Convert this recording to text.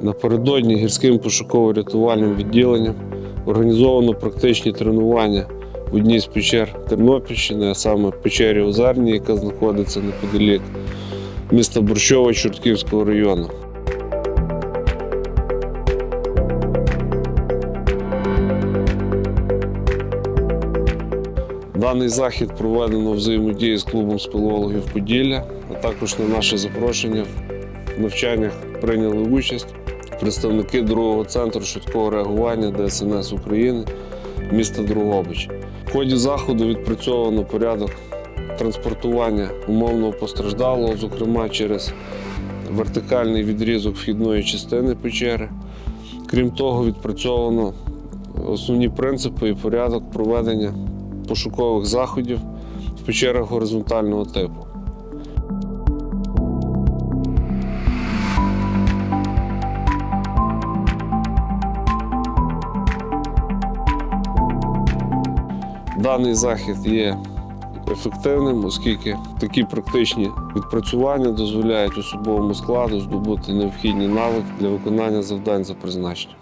Напередодні гірським пошуково-рятувальним відділенням організовано практичні тренування в одній з печер Тернопільщини, а саме печері Озерні, яка знаходиться неподалік міста Борщова Чортківського району. Даний захід проведено взаємодії з клубом спелеологів Поділля, а також на наше запрошення в навчаннях прийняли участь представники другого центру швидкого реагування ДСНС України міста Другобич. В ході заходу відпрацьовано порядок транспортування умовного постраждалого, зокрема через вертикальний відрізок вхідної частини печери. Крім того, відпрацьовано основні принципи і порядок проведення пошукових заходів в печерах горизонтального типу. Даний захід є ефективним, оскільки такі практичні відпрацювання дозволяють особовому складу здобути необхідні навики для виконання завдань за призначенням.